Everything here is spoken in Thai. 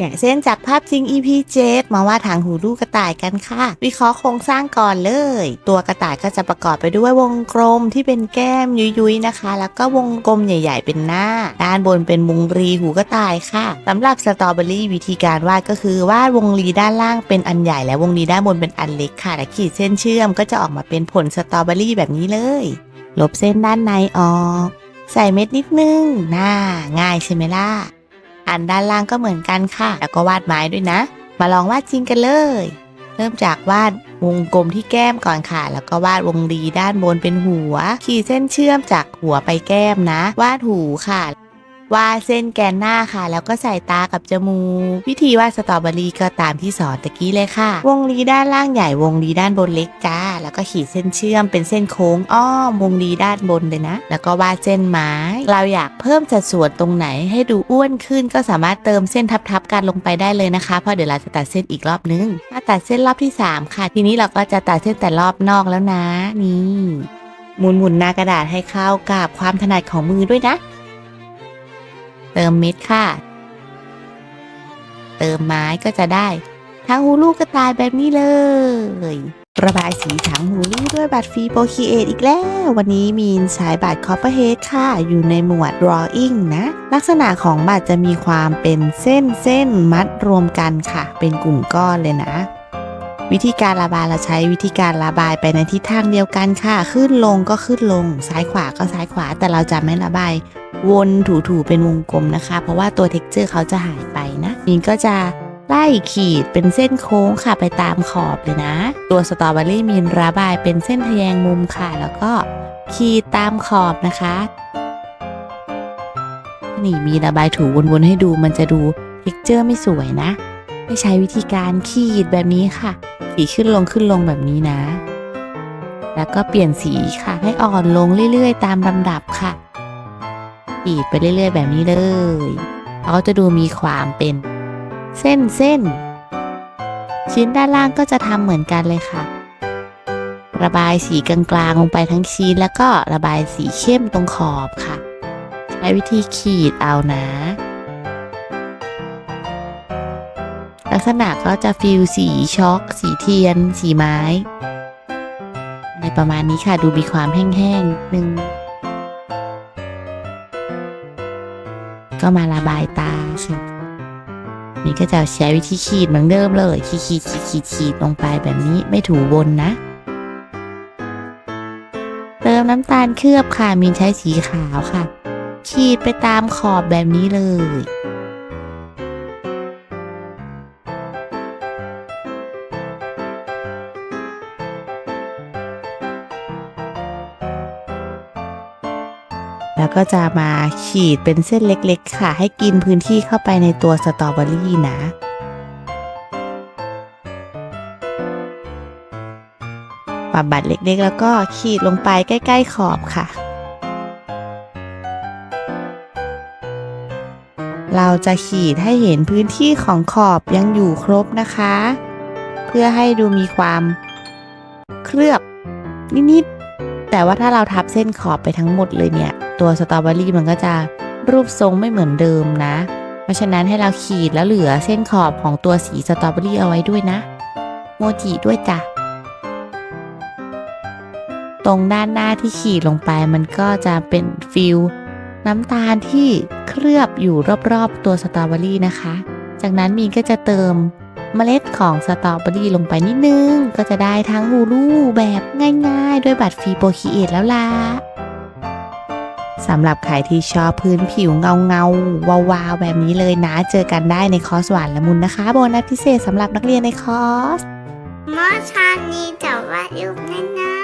แกะเส้นจากภาพจริง EP 7มาวาดทางหูลูกกระต่ายกันค่ะ วิเคราะห์โครงสร้างก่อนเลย ตัวกระต่ายก็จะประกอบไปด้วยวงกลมที่เป็นแก้มยุยๆนะคะ แล้วก็วงกลมใหญ่ ๆ เป็นหน้า ด้านบนเป็นวงรีหูกระต่ายค่ะสำหรับสตรอเบอรี่วิธีการวาดก็คือวาดวงรีด้านล่างเป็นอันใหญ่และวงรีด้านบนเป็นอันเล็กค่ะและขีดเส้นเชื่อมก็จะออกมาเป็นผลสตรอเบอรี่แบบนี้เลย ลบเส้นด้านในออก ใส่เม็ดนิดนึงน่าง่ายใช่ไหมล่ะ อันด้านล่างก็เหมือนกันค่ะ แล้วก็วาดไม้ด้วยนะ มาลองวาดจริงกันเลย เริ่มจากวาดวงกลมที่แก้มก่อนค่ะ แล้วก็วาดวงรีด้านบนเป็นหัว ขีดเส้นเชื่อมจากหัวไปแก้มนะ วาดหูค่ะ วาดเส้นแกนหน้าค่ะ แล้วก็ใส่ตากับจมูก วิธีวาดสตรอเบอรี่ก็ตามที่สอนตะกี้เลยค่ะ วงรีด้านล่างใหญ่ วงรีด้านบนเล็กจ้า แล้วก็ขีดเส้นเชื่อมเป็นเส้นโค้งอ้อมวงรีด้านบนเลยนะ แล้วก็วาดเส้นไม้ เราอยากเพิ่มสัดส่วนตรงไหนให้ดูอ้วนขึ้น ก็สามารถเติมเส้นทับๆกันลงไปได้เลยนะคะ เพราะเดี๋ยวเราจะตัดเส้นอีกรอบนึงมาตัดเส้นรอบที่ 3 ค่ะ ทีนี้เราก็จะตัดเส้นแต่รอบนอกแล้วนะ นี่หมุนหมุนๆหน้ากระดาษให้เข้ากับความถนัดของมือด้วยนะ เติมเม็ดค่ะ เติมไม้ก็จะได้ทั้งหูลูกกระต่ายแบบนี้เลย ระบายสีถังหูลูกด้วยบัตรฟรีโปรคีเอทอีกแล้ว วันนี้มีนใช้บัตรคอปเปอร์เฮดค่ะ อยู่ในหมวด drawing นะ ลักษณะของบัตรจะมีความเป็นเส้นเส้นมัดรวมกันค่ะ เป็นกลุ่มก้อนเลยนะ วิธีการระบายเราใช้วิธีการระบายไปในทิศทางเดียวกันค่ะ ขึ้นลงก็ขึ้นลง ซ้ายขวาก็ซ้ายขวา แต่เราจะไม่ระบาย วนถูๆเป็นวงกลมนะคะ เพราะว่าตัวเท็กเจอร์เขาจะหายไปนะมินก็จะ ไล่ขีดเป็นเส้นโค้งค่ะไปตามขอบเลยนะ ตัวสตรอเบอรี่มินระบายเป็นเส้นทะแยงมุมค่ะ แล้วก็ขีดตามขอบนะคะ นี่มีระบายถูวนๆให้ดูมันจะดูเท็กเจอร์ไม่สวยนะไม่ใช้วิธีการขีดแบบนี้ค่ะ ขีดขึ้นลงขึ้นลงแบบนี้นะ แล้วก็เปลี่ยนสีค่ะ ให้อ่อนลงเรื่อยๆ ตามลำดับค่ะขีดไปเรื่อยๆ แบบนี้เลยเราจะดูมีความเป็น เส้นเส้น ชิ้นด้านล่างก็จะทำเหมือนกันเลยค่ะ ระบายสีกลางๆลงไปทั้งชิ้นแล้วก็ระบายสีเข้มตรงขอบค่ะ ใช้วิธีขีดเอานะลักษณะก็จะฟิลสีช็อก สีเทียน สีไม้ ในประมาณนี้ค่ะดูมีความแห้งๆนึง ก็มาระบายตาค่ะ นี่ก็จะใช้วิธีขีดเหมือนเดิมเลยขีดขีดขีดขีดขีดลงไปแบบนี้ไม่ถูวนนะ เติมน้ำตาลเคลือบค่ะมีนใช้สีขาวค่ะ ขีดไปตามขอบแบบนี้เลย แล้วก็จะมาขีดเป็นเส้นเล็กๆ ค่ะ ให้กินพื้นที่เข้าไปในตัวสตรอเบอรี่นะปับบัตรเล็กๆ แล้วก็ขีดลงไปใกล้ ๆ ขอบค่ะ เราจะขีดให้เห็นพื้นที่ของขอบยังอยู่ครบนะคะ เพื่อให้ดูมีความเคลือบนิดๆแต่ว่าถ้าเราทับเส้นขอบไปทั้งหมดเลยเนี่ย ตัวสตรอเบอรี่มันก็จะรูปทรงไม่เหมือนเดิมนะ เพราะฉะนั้นให้เราขีดแล้วเหลือเส้นขอบของตัวสีสตรอเบอรี่เอาไว้ด้วยนะ โมจิด้วยจ้ะ ตรงด้านหน้าที่ขีดลงไปมันก็จะเป็นฟิลน้ำตาลที่เคลือบอยู่รอบๆตัวสตรอเบอรี่นะคะ จากนั้นมีนก็จะเติมเมล็ดของสตรอเบอรี่ลงไปนิดนึง ก็จะได้ทั้งฮูลูแบบง่ายๆ ด้วยบัตรฟรีโปรคีเอทแล้วล่ะ สำหรับใครที่ชอบพื้นผิวเงาเงาวาวาแบบนี้เลยนะ เจอกันได้ในคอร์สหวานละมุนนะคะ โบนัสพิเศษสำหรับนักเรียนในคอร์สมอชานีจะวาดรูปง่ายๆ